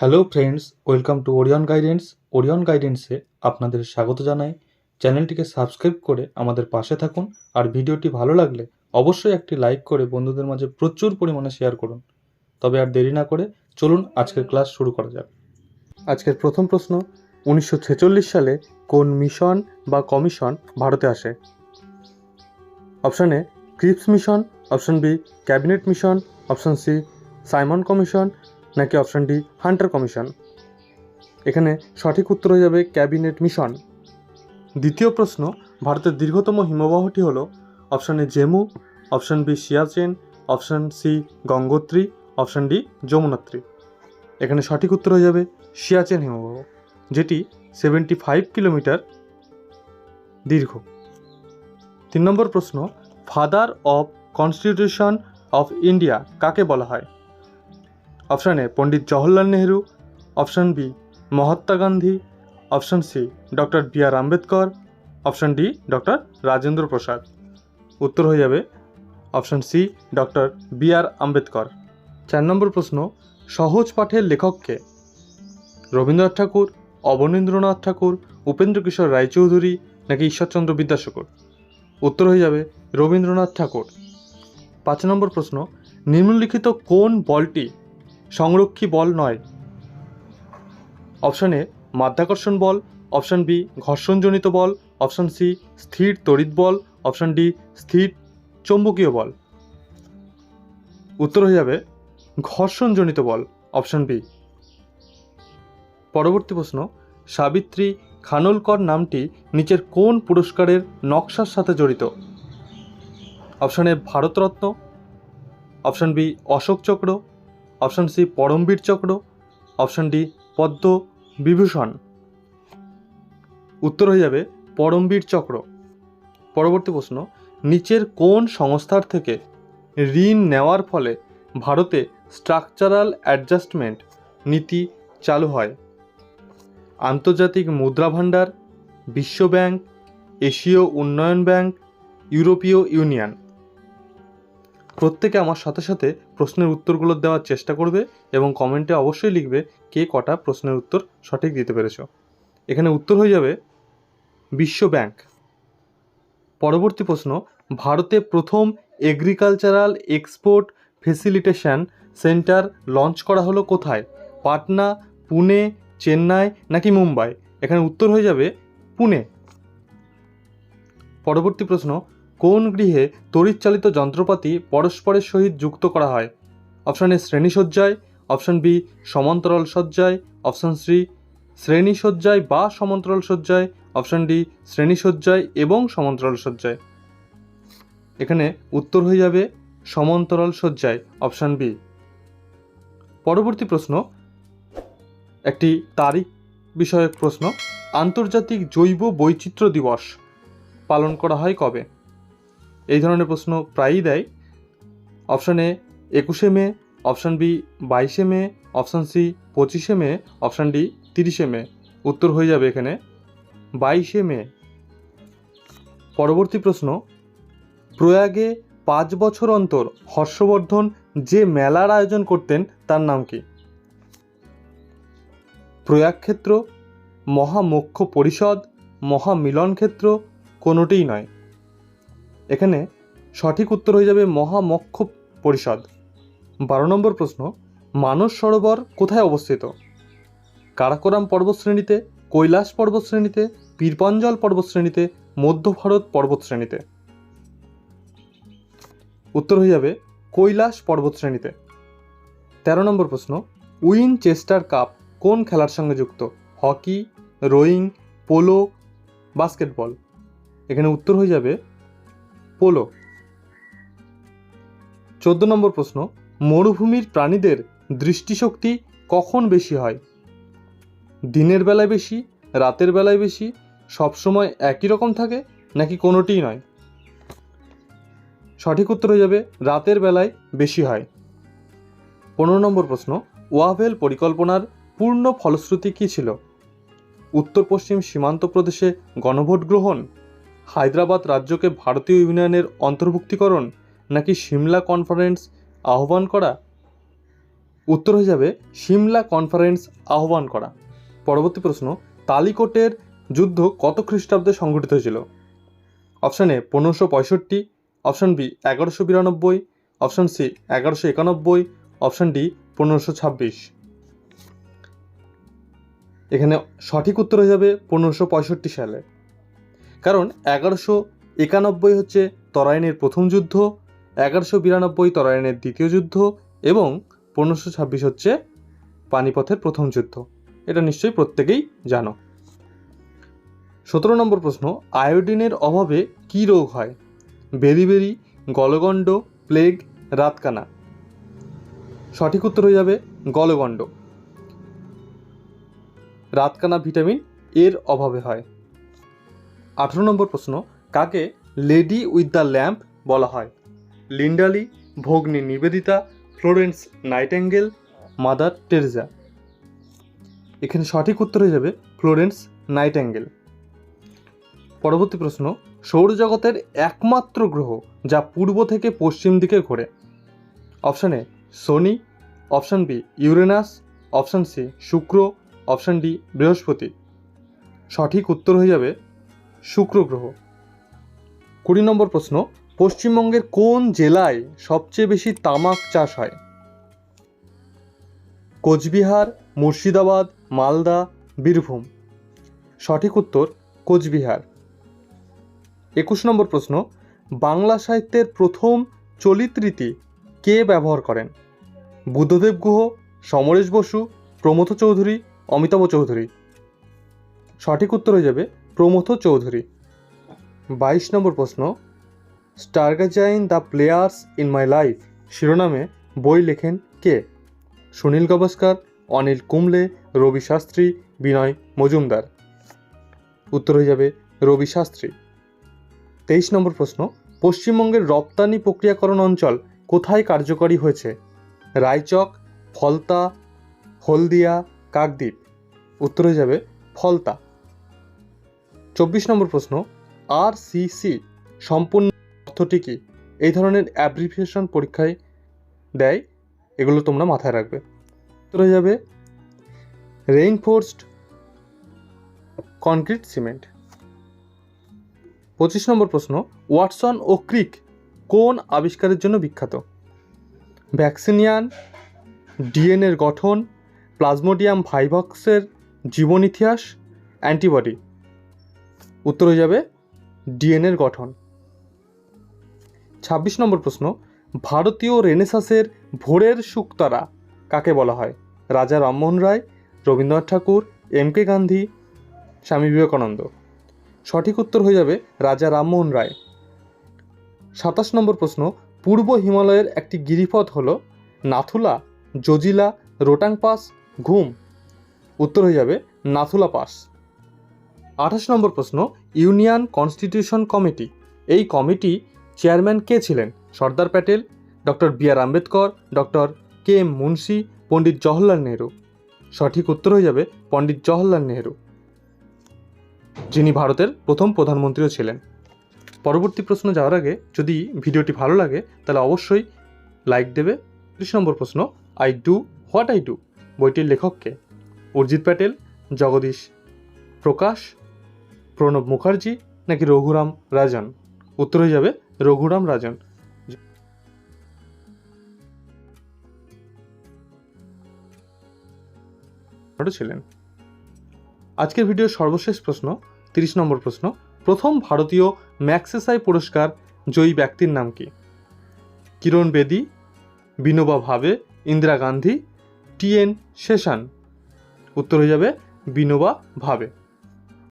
Hello friends welcome to Orion guidance Orion গাইডেন্সে আপনাদের স্বাগত জানাই। চ্যানেলটিকে সাবস্ক্রাইব করে আমাদের পাশে থাকুন। আর ভিডিওটি ভালো লাগলে অবশ্যই একটি লাইক করে বন্ধুদের মাঝে প্রচুর পরিমাণে শেয়ার করুন। তবে আর দেরি না করে চলুন আজকের ক্লাস শুরু করা যাক। আজকের প্রথম প্রশ্ন, উনিশশো ছেচল্লিশ সালে কোন মিশন বা কমিশন ভারতে আসে? Option A, Cripps mission, option B, cabinet mission, option C, Simon commission নাকি অপশান ডি হান্টার কমিশন এখানে সঠিক উত্তর হয়ে যাবে ক্যাবিনেট মিশন দ্বিতীয় প্রশ্ন, ভারতের দীর্ঘতম হিমবাহটি হল option A Zemu option B Siachen option C Gangotri option D Yamunotri এখানে সঠিক উত্তর হয়ে যাবে সিয়াচেন হিমবাহ, যেটি সেভেন্টি ফাইভ কিলোমিটার দীর্ঘ। তিন নম্বর প্রশ্ন father of constitution of India কাকে বলা হয়? Option A Pandit Jawaharlal Nehru option B Mahatma Gandhi option C doctor B R Ambedkar option D doctor Rajendra Prasad উত্তর হয়ে যাবে option C doctor B R Ambedkar চার নম্বর প্রশ্ন, সহজ পাঠের লেখককে রবীন্দ্রনাথ ঠাকুর, অবনীন্দ্রনাথ ঠাকুর, উপেন্দ্র কিশোর রায়চৌধুরী নাকি ঈশ্বরচন্দ্র বিদ্যাসাগর? উত্তর হয়ে যাবে রবীন্দ্রনাথ ঠাকুর। পাঁচ নম্বর প্রশ্ন, নিম্নলিখিত কোন বলটি সংরক্ষী বল নয়। অপশান এ, মাধ্যাকর্ষণ বল, অপশান বি, ঘর্ষণজনিত বল, অপশান সি, স্থির তড়িৎ বল, অপশান ডি, স্থির চৌম্বকীয় বল। উত্তর হয়ে যাবে, ঘর্ষণজনিত বল, অপশান বি। পরবর্তী প্রশ্ন, সাবিত্রী খানলকর নামটি নিচের কোন পুরস্কারের নকশার সাথে জড়িত? Option A, Bharat Ratna. Option B, Ashoka Chakra. Option C পরমবীর চক্র, অপশান ডি পদ্ম বিভূষণ। উত্তর হয়ে যাবে পরমবীর চক্র। পরবর্তী প্রশ্ন, নিচের কোন সংস্থার থেকে ঋণ নেওয়ার ফলে ভারতে স্ট্রাকচারাল অ্যাডজাস্টমেন্ট নীতি চালু হয়? আন্তর্জাতিক মুদ্রা ভাণ্ডার, বিশ্ব ব্যাংক, এশীয় উন্নয়ন ব্যাংক, ইউরোপীয় ইউনিয়ন। প্রত্যেকে আমার সাথে সাথে প্রশ্নের উত্তরগুলো দেওয়ার চেষ্টা করবে এবং কমেন্টে অবশ্যই লিখবে কে কটা প্রশ্নের উত্তর সঠিক দিতে পেরেছ। এখানে উত্তর হয়ে যাবে, বিশ্ব ব্যাংক। পরবর্তী প্রশ্ন, ভারতে প্রথম agricultural export facilitation centre launch করা হলো কোথায়? পাটনা, পুনে, চেন্নাই নাকি মুম্বাই? এখানে উত্তর হয়ে যাবে, পুনে। পরবর্তী প্রশ্ন কোন গৃহে তড়িৎচালিত যন্ত্রপাতি পরস্পরের সহিত যুক্ত করা হয়? অপশান এ শ্রেণীসজ্জায়, অপশান বি সমান্তরাল সজ্জায়, অপশান সি শ্রেণীসজ্জায় বা সমান্তরাল সজ্জায়, অপশান ডি শ্রেণীসজ্জায় এবং সমান্তরাল সজ্জায়। এখানে উত্তর হয়ে যাবে সমান্তরাল সজ্জায়, অপশান বি। পরবর্তী প্রশ্ন, একটি তারিখ বিষয়ক প্রশ্ন, আন্তর্জাতিক জৈব বৈচিত্র্য দিবস পালন করা হয় কবে? এই ধরনের প্রশ্ন প্রায়ই দেয়। অপশান এ একুশে মে। অপশান বি বাইশে মে। অপশান সি পঁচিশে মে। অপশান ডি তিরিশে মে। উত্তর হয়ে যাবে এখানে। বাইশে মে। পরবর্তী প্রশ্ন, প্রয়াগে পাঁচ বছর অন্তর হর্ষবর্ধন যে মেলার আয়োজন করতেন, তার নাম কি? প্রয়াগ ক্ষেত্র, মহামোক্ষ পরিষদ, মহামিলন ক্ষেত্র, কোনোটিই নয়। এখানে সঠিক উত্তর হয়ে যাবে মহামক্ষ পরিষদ বারো নম্বর প্রশ্ন, মানস সরোবর কোথায় অবস্থিত? কারাকোরাম পর্বতশ্রেণীতে, কৈলাস পর্বতশ্রেণীতে, পীরপঞ্জল পর্বতশ্রেণীতে, মধ্য ভারত পর্বতশ্রেণীতে। উত্তর হয়ে যাবে কৈলাস পর্বতশ্রেণীতে। তেরো নম্বর প্রশ্ন, উইন চেস্টার কাপ কোন খেলার সঙ্গে যুক্ত? Hockey, rowing, polo, basketball. এখানে উত্তর হয়ে যাবে পোলো। চোদ্দ নম্বর প্রশ্ন, মরুভূমির প্রাণীদের দৃষ্টিশক্তি কখন বেশি হয়? দিনের বেলায় বেশি, রাতের বেলায় বেশি, সবসময় একই রকম থাকে, নাকি কোনোটিই নয়? সঠিক উত্তর হয়ে যাবে, রাতের বেলায় বেশি হয়। পনেরো নম্বর প্রশ্ন, ওয়াভেল পরিকল্পনার পূর্ণ ফলশ্রুতি কী ছিল? উত্তর পশ্চিম সীমান্ত প্রদেশে গণভোট গ্রহণ হায়দ্রাবাদ রাজ্যকে ভারতীয় ইউনিয়নের অন্তর্ভুক্তিকরণ নাকি সিমলা কনফারেন্স আহ্বান করা? উত্তর হয়ে যাবে সিমলা কনফারেন্স আহ্বান করা। পরবর্তী প্রশ্ন, তালিকোটের যুদ্ধ কত খ্রিস্টাব্দে সংঘটিত হয়েছিল? অপশান এ, পনেরোশো পঁয়ষট্টি, অপশান বি, এগারোশো বিরানব্বই, অপশান সি, এগারোশো একানব্বই, অপশান ডি, পনেরোশো ছাব্বিশ। এখানে সঠিক উত্তর হয়ে যাবে পনেরোশো পঁয়ষট্টি সালে। কারণ এগারোশো একানব্বই হচ্ছে তরাইনের প্রথম যুদ্ধ, এগারোশো বিরানব্বই তরাইনের দ্বিতীয় যুদ্ধ এবং পনেরোশো ছাব্বিশ হচ্ছে পানিপথের প্রথম যুদ্ধ। এটা নিশ্চয়ই প্রত্যেকেই জানো। সতেরো নম্বর প্রশ্ন, আয়োডিনের অভাবে কী রোগ হয়? বেরিবেরি গলগণ্ড, প্লেগ, রাতকানা। সঠিক উত্তর হয়ে যাবে গলগণ্ড। রাতকানা ভিটামিন এর অভাবে হয়। আঠেরো নম্বর প্রশ্ন, কাকে লেডি উইথ দ্য ল্যাম্প বলা হয়? লিন্ডালি Bhagini Nivedita, Florence Nightingale, Mother Teresa এখানে সঠিক উত্তর হয়ে যাবে ফ্লোরেন্স নাইটেঙ্গেল। পরবর্তী প্রশ্ন, সৌরজগতের একমাত্র গ্রহ যা পূর্ব থেকে পশ্চিম দিকে ঘোরে। Option A, Shani, option B, Uranus, option C, শুক্র, অপশান ডি, বৃহস্পতি। সঠিক উত্তর হয়ে যাবে শুক্র গ্রহ। কুড়ি নম্বর প্রশ্ন, পশ্চিমবঙ্গের কোন জেলায় সবচেয়ে বেশি তামাক চাষ হয়? কোচবিহার, মুর্শিদাবাদ, মালদা, বীরভূম। সঠিক উত্তর, কোচবিহার। একুশ নম্বর প্রশ্ন, বাংলা সাহিত্যের প্রথম চলিত রীতি কে ব্যবহার করেন? বুদ্ধদেব গুহ, সমরেশ বসু প্রমথ চৌধুরী, অমিতাভ চৌধুরী। সঠিক উত্তর হয়ে যাবে প্রমথ চৌধুরী। বাইশ নম্বর প্রশ্ন, stargazing the players in my life শিরোনামে বই লেখেন কে? সুনীল গাভাস্কার অনিল কুম্বলে, রবি শাস্ত্রী, বিনয় মজুমদার। উত্তর হয়ে যাবে রবি শাস্ত্রী। তেইশ নম্বর প্রশ্ন, পশ্চিমবঙ্গের রপ্তানি প্রক্রিয়াকরণ অঞ্চল কোথায় কার্যকরী হয়েছে? রায়চক, ফলতা, হলদিয়া, কাকদ্বীপ। উত্তর হয়ে যাবে ফলতা। চব্বিশ নম্বর প্রশ্ন, আর সি সম্পূর্ণ অর্থটি কী? এই ধরনের অ্যাব্রিভিয়েশন পরীক্ষায় দেয়, এগুলো তোমরা মাথায় রাখবে। উত্তর হয়ে যাবে রেইনফোর্সড কনক্রিট সিমেন্ট পঁচিশ নম্বর প্রশ্ন, ওয়াটসন ও ক্রিক কোন আবিষ্কারের জন্য বিখ্যাত? ভ্যাকসিনিয়ান ডিএনএর গঠন, প্লাজমোডিয়াম ভাইভক্সের জীবন ইতিহাস, অ্যান্টিবডি। উত্তর হয়ে যাবে ডিএনএর গঠন। ছাব্বিশ নম্বর প্রশ্ন, ভারতীয় রেনেসাসের ভোরের শুকতারা কাকে বলা হয়? Raja Rammohan Roy, Rabindranath Thakur, M K Gandhi, Swami Vivekananda. সঠিক উত্তর হয়ে যাবে রাজা রামমোহন রায়। সাতাশ নম্বর প্রশ্ন, পূর্ব হিমালয়ের একটি গিরিপথ হল নাথুলা, জজিলা, রোটাং পাস, ঘুম। উত্তর হয়ে যাবে নাথুলা পাস। আঠাশ নম্বর প্রশ্ন, ইউনিয়ন কনস্টিটিউশন কমিটি। এই কমিটি চেয়ারম্যান কে ছিলেন? Sardar Patel, doctor B R Ambedkar, doctor K M Munshi, Pandit Jawaharlal Nehru. সঠিক উত্তর হয়ে যাবে পণ্ডিত জওহরলাল নেহরু। যিনি ভারতের প্রথম প্রধানমন্ত্রীও ছিলেন। পরবর্তী প্রশ্ন যাওয়ার আগে যদি ভিডিওটি ভালো লাগে, তাহলে অবশ্যই লাইক দেবে। ত্রিশ নম্বর প্রশ্ন, I do what I do? বইটির লেখককে। অর্জিত প্যাটেল, জগদীশ প্রকাশ প্রণব মুখার্জি নাকি রঘুরাম রাজন? উত্তর হয়ে যাবে রঘুরাম রাজন। ছিলেন। আজকের ভিডিওর সর্বশেষ প্রশ্ন, তিরিশ নম্বর প্রশ্ন। প্রথম ভারতীয় ম্যাক্সেসাই পুরস্কার জয়ী ব্যক্তির নাম কি? কিরণ বেদি, বিনোবা ভাবে, ইন্দিরা গান্ধী, টি এন শেষান উত্তর হয়ে যাবে বিনোবা ভাবে।